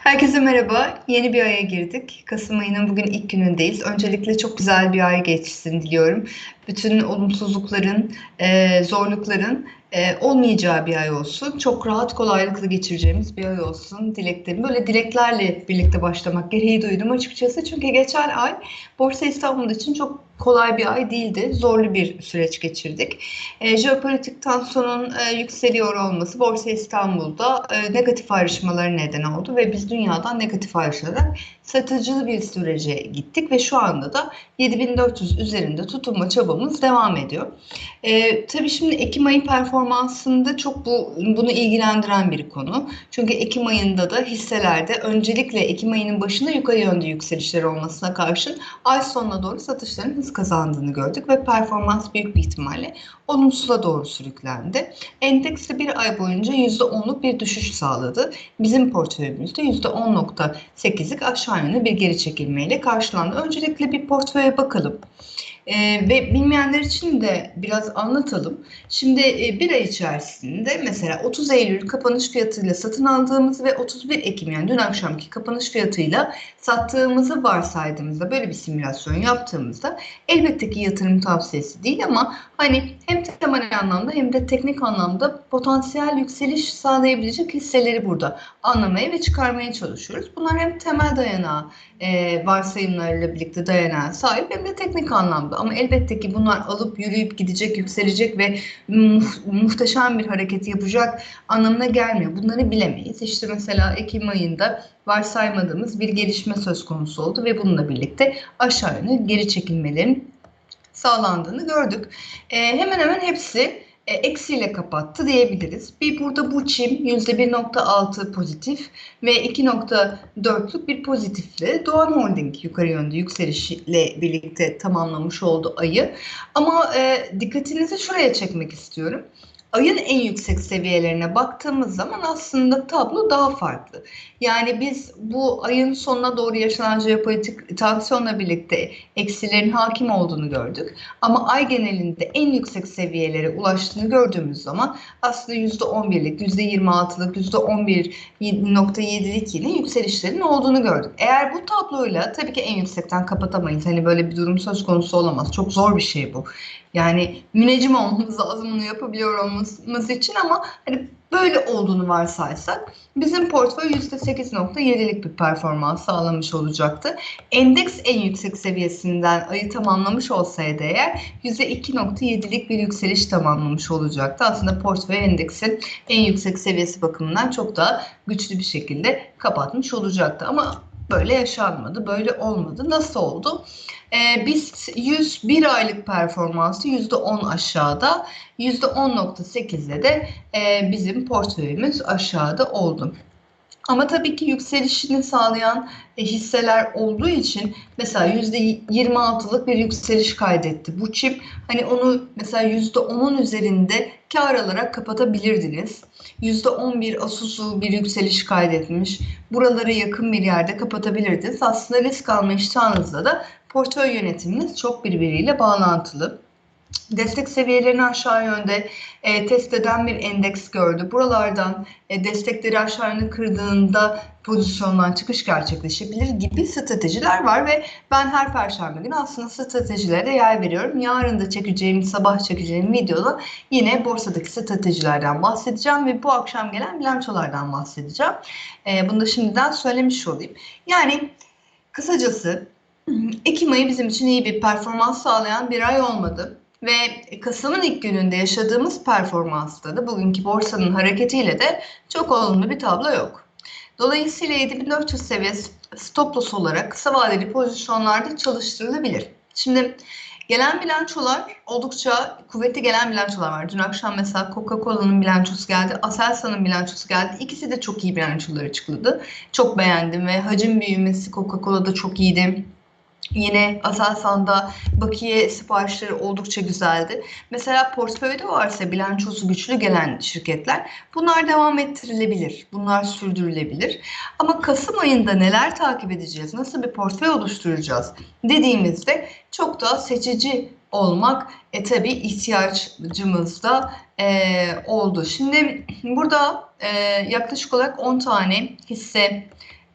Herkese merhaba. Yeni bir aya girdik. Kasım ayının bugün ilk günündeyiz. Öncelikle çok güzel bir ay geçsin diliyorum. Bütün olumsuzlukların, e, zorlukların e, olmayacağı bir ay olsun. Çok rahat, kolaylıkla geçireceğimiz bir ay olsun dileklerim. Böyle dileklerle birlikte başlamak gereği duydum açıkçası. Çünkü geçen ay Borsa İstanbul için çok kolay bir ay değildi. Zorlu bir süreç geçirdik. E, jeopolitik tansiyonun e, yükseliyor olması Borsa İstanbul'da e, negatif ayrışmaları neden oldu ve biz dünyadan negatif ayrışarak satıcılı bir sürece gittik ve şu anda da 7400 üzerinde tutunma çabamız devam ediyor. E, tabii şimdi Ekim ayı performansında çok bu bunu ilgilendiren bir konu. Çünkü Ekim ayında da hisselerde öncelikle Ekim ayının başında yukarı yönlü yükselişler olmasına karşın ay sonuna doğru satışların hız kazandığını gördük ve performans büyük bir ihtimalle olumsuza doğru sürüklendi. Endeks de bir ay boyunca %10'luk bir düşüş sağladı. Bizim portföyümüzde %10.8'lik aşağı yönlü bir geri çekilmeyle karşılandı. Öncelikle bir portföye bakalım. Ee, ve bilmeyenler için de biraz anlatalım. Şimdi e, bir ay içerisinde mesela 30 Eylül kapanış fiyatıyla satın aldığımız ve 31 Ekim yani dün akşamki kapanış fiyatıyla sattığımızı varsaydığımızda böyle bir simülasyon yaptığımızda elbette ki yatırım tavsiyesi değil ama hani hem temel anlamda hem de teknik anlamda potansiyel yükseliş sağlayabilecek hisseleri burada anlamaya ve çıkarmaya çalışıyoruz. Bunlar hem temel dayanağı e, varsayımlarıyla birlikte dayanağı sahip hem de teknik anlamda. Ama elbette ki bunlar alıp yürüyüp gidecek, yükselecek ve mu muhteşem bir hareket yapacak anlamına gelmiyor. Bunları bilemeyiz. İşte mesela Ekim ayında varsaymadığımız bir gelişme söz konusu oldu ve bununla birlikte aşağı yönlü geri çekilmelerin sağlandığını gördük. E, hemen hemen hepsi eksiyle kapattı diyebiliriz. Bir burada bu çim %1.6 pozitif ve 2.4'lük bir pozitifli Doğan Holding yukarı yönlü yükselişle birlikte tamamlamış oldu ayı. Ama e, dikkatinizi şuraya çekmek istiyorum ayın en yüksek seviyelerine baktığımız zaman aslında tablo daha farklı. Yani biz bu ayın sonuna doğru yaşanan jeopolitik tansiyonla birlikte eksilerin hakim olduğunu gördük. Ama ay genelinde en yüksek seviyelere ulaştığını gördüğümüz zaman aslında %11'lik, %26'lık, %11.7'lik yine yükselişlerin olduğunu gördük. Eğer bu tabloyla tabii ki en yüksekten kapatamayız. Hani böyle bir durum söz konusu olamaz. Çok zor bir şey bu. Yani müneccim olmamız lazım bunu yapabiliyor olmamız için ama hani böyle olduğunu varsaysak bizim portföy %8.7'lik bir performans sağlamış olacaktı. Endeks en yüksek seviyesinden ayı tamamlamış olsaydı eğer %2.7'lik bir yükseliş tamamlamış olacaktı. Aslında portföy endeksin en yüksek seviyesi bakımından çok daha güçlü bir şekilde kapatmış olacaktı. Ama böyle yaşanmadı, böyle olmadı. Nasıl oldu? Ee, biz 101 aylık performansı %10 aşağıda, %10.8'de de e, bizim portföyümüz aşağıda oldu. Ama tabii ki yükselişini sağlayan e, hisseler olduğu için mesela %26'lık bir yükseliş kaydetti. Bu çip hani onu mesela %10'un üzerinde kar alarak kapatabilirdiniz. %11 Asus'u bir yükseliş kaydetmiş. Buralara yakın bir yerde kapatabilirdiniz. Aslında risk alma iştahınızda da portföy yönetiminiz çok birbiriyle bağlantılı destek seviyelerini aşağı yönde e, test eden bir endeks gördü. Buralardan e, destekleri aşağı yönde kırdığında pozisyondan çıkış gerçekleşebilir gibi stratejiler var ve ben her perşembe günü aslında stratejilere yer veriyorum. Yarın da çekeceğim, sabah çekeceğim videoda yine borsadaki stratejilerden bahsedeceğim ve bu akşam gelen bilançolardan bahsedeceğim. E, bunu da şimdiden söylemiş olayım. Yani kısacası Ekim ayı bizim için iyi bir performans sağlayan bir ay olmadı. Ve Kasım'ın ilk gününde yaşadığımız performansta da bugünkü borsanın hareketiyle de çok olumlu bir tablo yok. Dolayısıyla 7400 seviyesi stop loss olarak kısa vadeli pozisyonlarda çalıştırılabilir. Şimdi gelen bilançolar oldukça kuvvetli gelen bilançolar var. Dün akşam mesela Coca-Cola'nın bilançosu geldi, Aselsan'ın bilançosu geldi. İkisi de çok iyi bilançoları açıkladı. Çok beğendim ve hacim büyümesi Coca-Cola'da çok iyiydi. Yine Aselsan'da bakiye siparişleri oldukça güzeldi. Mesela portföyde varsa bilançosu güçlü gelen şirketler bunlar devam ettirilebilir. Bunlar sürdürülebilir. Ama Kasım ayında neler takip edeceğiz? Nasıl bir portföy oluşturacağız? Dediğimizde çok daha seçici olmak e, tabii ihtiyacımız da e, oldu. Şimdi burada e, yaklaşık olarak 10 tane hisse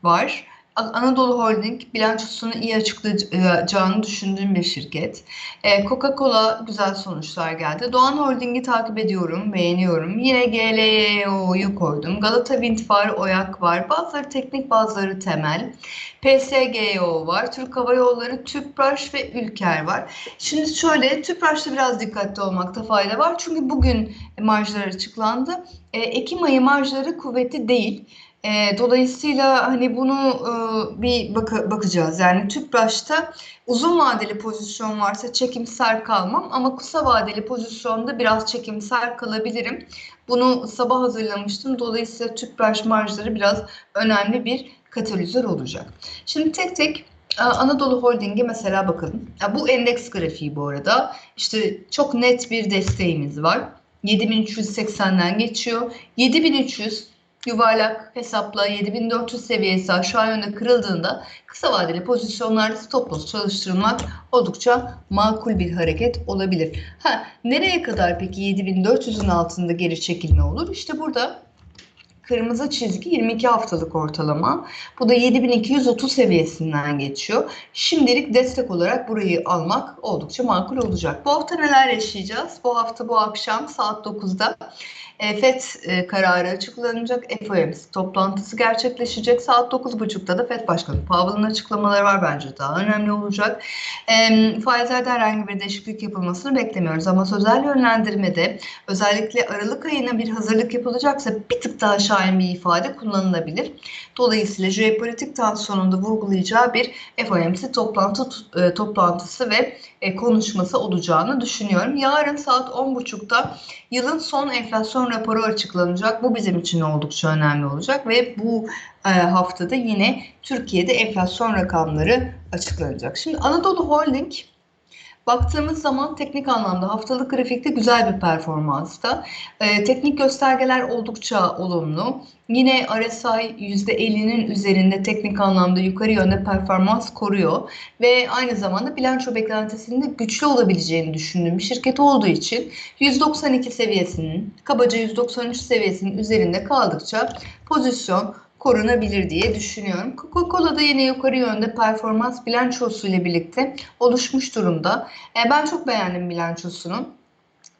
var. Anadolu Holding bilançosunu iyi açıklayacağını düşündüğüm bir şirket. Ee, Coca-Cola güzel sonuçlar geldi. Doğan Holding'i takip ediyorum, beğeniyorum. Yine GLEO'yu koydum. Galata Wind var, OYAK var. Bazıları teknik, bazıları temel. PSGO var. Türk Hava Yolları, Tüpraş ve Ülker var. Şimdi şöyle, Tüpraş'ta biraz dikkatli olmakta fayda var. Çünkü bugün marjlar açıklandı. Ee, Ekim ayı marjları kuvvetli değil. E, dolayısıyla hani bunu e, bir bak bakacağız. Yani Tüpraş'ta uzun vadeli pozisyon varsa çekimser kalmam ama kısa vadeli pozisyonda biraz çekimser kalabilirim. Bunu sabah hazırlamıştım. Dolayısıyla Tüpraş marjları biraz önemli bir katalizör olacak. Şimdi tek tek e, Anadolu Holding'e mesela bakalım. Bu endeks grafiği bu arada. İşte çok net bir desteğimiz var. 7380'den geçiyor. 7300 yuvarlak hesapla 7400 seviyesi aşağı yönde kırıldığında kısa vadeli pozisyonlarda stop loss çalıştırmak oldukça makul bir hareket olabilir. Ha nereye kadar peki 7400'ün altında geri çekilme olur? İşte burada kırmızı çizgi 22 haftalık ortalama. Bu da 7230 seviyesinden geçiyor. Şimdilik destek olarak burayı almak oldukça makul olacak. Bu hafta neler yaşayacağız? Bu hafta bu akşam saat 9'da e, FED e, kararı açıklanacak. FOMC toplantısı gerçekleşecek. Saat 9.30'da da FED Başkanı Powell'ın açıklamaları var bence daha önemli olacak. E, faizlerde herhangi bir değişiklik yapılmasını beklemiyoruz ama sözel yönlendirmede özellikle Aralık ayına bir hazırlık yapılacaksa bir tık daha şahin bir ifade kullanılabilir. Dolayısıyla jeopolitik tansiyonunda vurgulayacağı bir FOMC toplantı e, toplantısı ve e, konuşması olacağını düşünüyorum. Yarın saat 10.30'da yılın son enflasyon raporu açıklanacak. Bu bizim için oldukça önemli olacak ve bu e, haftada yine Türkiye'de enflasyon rakamları açıklanacak. Şimdi Anadolu Holding Baktığımız zaman teknik anlamda haftalık grafikte güzel bir performansta. E, teknik göstergeler oldukça olumlu. Yine RSI %50'nin üzerinde teknik anlamda yukarı yönde performans koruyor ve aynı zamanda bilanço beklentisinde güçlü olabileceğini düşündüğüm bir şirket olduğu için 192 seviyesinin kabaca 193 seviyesinin üzerinde kaldıkça pozisyon korunabilir diye düşünüyorum. Coca-Cola da yine yukarı yönde performans bilançosu ile birlikte oluşmuş durumda. E, ben çok beğendim bilançosunu.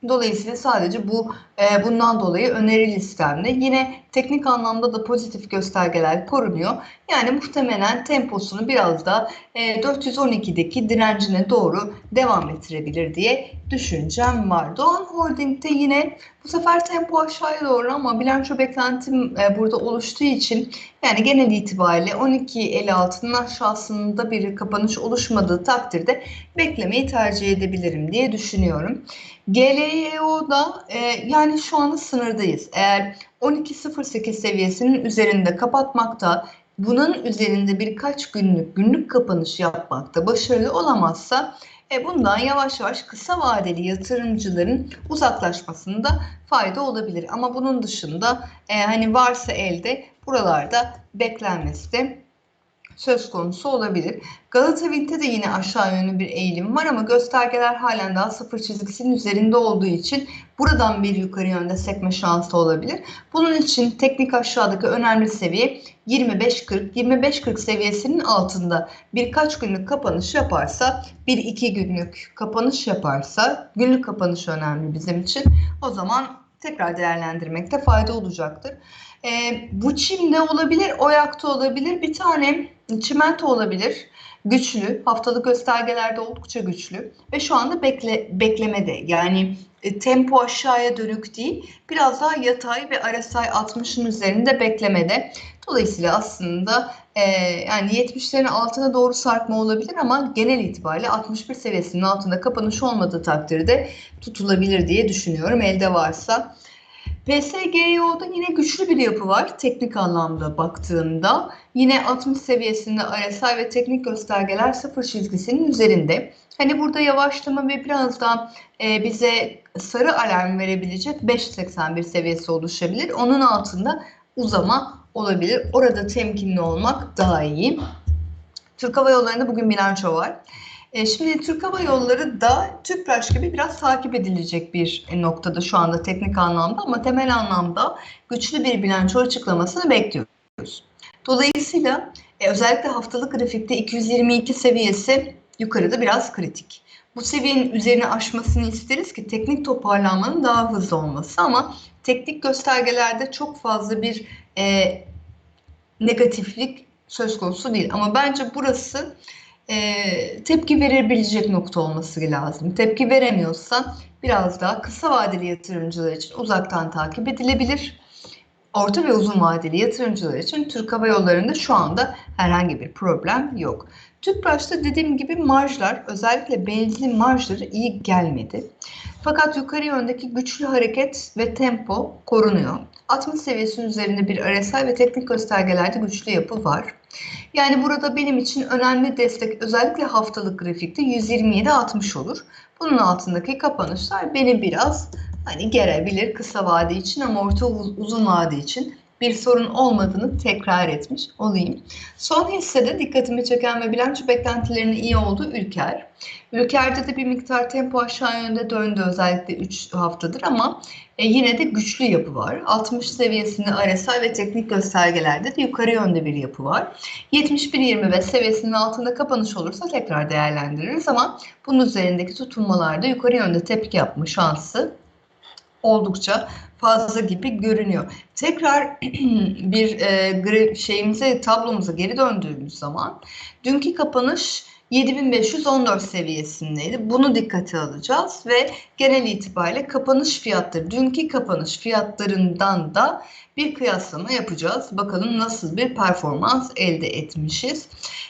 Dolayısıyla sadece bu e, bundan dolayı öneri listemde. Yine teknik anlamda da pozitif göstergeler korunuyor. Yani muhtemelen temposunu biraz da e, 412'deki direncine doğru devam ettirebilir diye düşüncem var. Doğan Holding'de yine bu sefer tempo aşağıya doğru ama bilanço beklentim e, burada oluştuğu için yani genel itibariyle 12.56'nın aşağısında bir kapanış oluşmadığı takdirde beklemeyi tercih edebilirim diye düşünüyorum. GLEO'da e, yani şu anda sınırdayız. Eğer 12.08 seviyesinin üzerinde kapatmakta, bunun üzerinde birkaç günlük günlük kapanış yapmakta başarılı olamazsa e bundan yavaş yavaş kısa vadeli yatırımcıların uzaklaşmasında fayda olabilir. Ama bunun dışında e, hani varsa elde buralarda beklenmesi de söz konusu olabilir. Galata Wind'de de yine aşağı yönlü bir eğilim var ama göstergeler halen daha sıfır çizgisinin üzerinde olduğu için buradan bir yukarı yönde sekme şansı olabilir. Bunun için teknik aşağıdaki önemli seviye 25-40. 25-40 seviyesinin altında birkaç günlük kapanış yaparsa, bir iki günlük kapanış yaparsa, günlük kapanış önemli bizim için. O zaman tekrar değerlendirmekte fayda olacaktır. E, bu çimde olabilir, oyakta olabilir. Bir tane çimento olabilir. Güçlü, haftalık göstergelerde oldukça güçlü ve şu anda bekle, beklemede. Yani e, tempo aşağıya dönük değil, biraz daha yatay ve RSI 60'ın üzerinde beklemede. Dolayısıyla aslında e, yani 70'lerin altına doğru sarkma olabilir ama genel itibariyle 61 seviyesinin altında kapanış olmadığı takdirde tutulabilir diye düşünüyorum elde varsa. PSGO'da yine güçlü bir yapı var teknik anlamda baktığında. Yine 60 seviyesinde RSI ve teknik göstergeler sıfır çizgisinin üzerinde. Hani burada yavaşlama ve biraz daha e, bize sarı alarm verebilecek 5.81 seviyesi oluşabilir. Onun altında uzama olabilir. Orada temkinli olmak daha iyi. Türk Hava Yolları'nda bugün bilanço var. E, şimdi Türk Hava Yolları da TÜPRAŞ gibi biraz takip edilecek bir noktada şu anda teknik anlamda ama temel anlamda güçlü bir bilanço açıklamasını bekliyoruz. Dolayısıyla e, özellikle haftalık grafikte 222 seviyesi yukarıda biraz kritik. Bu seviyenin üzerine aşmasını isteriz ki teknik toparlanmanın daha hızlı olması ama teknik göstergelerde çok fazla bir e, negatiflik söz konusu değil. Ama bence burası e, tepki verebilecek nokta olması lazım. Tepki veremiyorsa biraz daha kısa vadeli yatırımcılar için uzaktan takip edilebilir. Orta ve uzun vadeli yatırımcılar için Türk Hava Yolları'nda şu anda herhangi bir problem yok. Tüpraş'ta dediğim gibi marjlar özellikle benzin marjları iyi gelmedi. Fakat yukarı yöndeki güçlü hareket ve tempo korunuyor. 60 seviyesinin üzerinde bir RSI ve teknik göstergelerde güçlü yapı var. Yani burada benim için önemli destek özellikle haftalık grafikte 127.60 olur. Bunun altındaki kapanışlar beni biraz hani gerebilir kısa vade için ama orta uzun vade için bir sorun olmadığını tekrar etmiş olayım. Son hissede dikkatimi çeken ve bilanço beklentilerinin iyi olduğu Ülker. Ülker'de de bir miktar tempo aşağı yönde döndü özellikle 3 haftadır ama e, yine de güçlü yapı var. 60 seviyesinde RSI ve teknik göstergelerde de yukarı yönde bir yapı var. 71.25 seviyesinin altında kapanış olursa tekrar değerlendiririz ama bunun üzerindeki tutunmalarda yukarı yönde tepki yapma şansı oldukça fazla gibi görünüyor. Tekrar bir e, şeyimize tablomuza geri döndüğümüz zaman dünkü kapanış 7514 seviyesindeydi. Bunu dikkate alacağız ve genel itibariyle kapanış fiyatları, dünkü kapanış fiyatlarından da bir kıyaslama yapacağız. Bakalım nasıl bir performans elde etmişiz.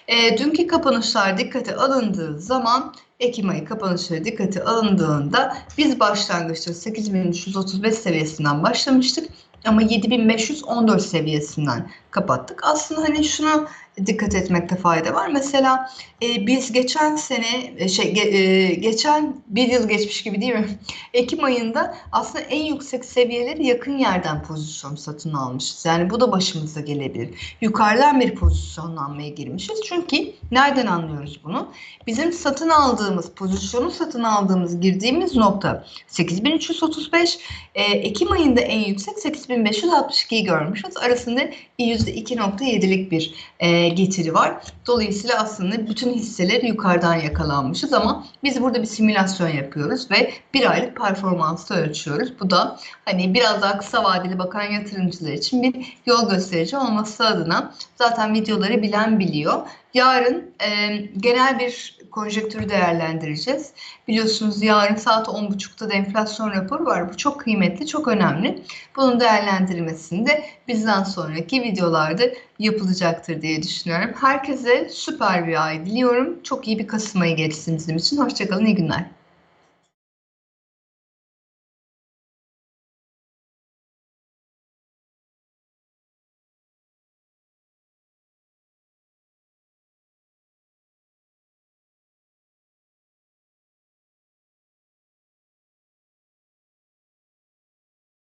E, dünkü kapanışlar dikkate alındığı zaman Ekim ayı kapanışları dikkate alındığında biz başlangıçta 8335 seviyesinden başlamıştık ama 7514 seviyesinden kapattık. Aslında hani şunu dikkat etmekte fayda var. Mesela e, biz geçen sene e, şey ge, e, geçen bir yıl geçmiş gibi değil mi? Ekim ayında aslında en yüksek seviyeleri yakın yerden pozisyon satın almışız. Yani bu da başımıza gelebilir. Yukarıdan bir pozisyonlanmaya girmişiz. Çünkü nereden anlıyoruz bunu? Bizim satın aldığımız, pozisyonu satın aldığımız, girdiğimiz nokta 8335. E, Ekim ayında en yüksek 8562'yi görmüşüz. Arasında %2.7'lik bir e, getiri var. Dolayısıyla aslında bütün hisseleri yukarıdan yakalanmışız ama biz burada bir simülasyon yapıyoruz ve bir aylık performansı ölçüyoruz. Bu da hani biraz daha kısa vadeli bakan yatırımcılar için bir yol gösterici olması adına zaten videoları bilen biliyor. Yarın e, genel bir konjektürü değerlendireceğiz. Biliyorsunuz yarın saat 10.30'da da enflasyon raporu var. Bu çok kıymetli, çok önemli. Bunun değerlendirilmesinde bizden sonraki videolarda yapılacaktır diye düşünüyorum. Herkese süper bir ay diliyorum. Çok iyi bir Kasım ayı geçsin bizim için. Hoşçakalın, iyi günler.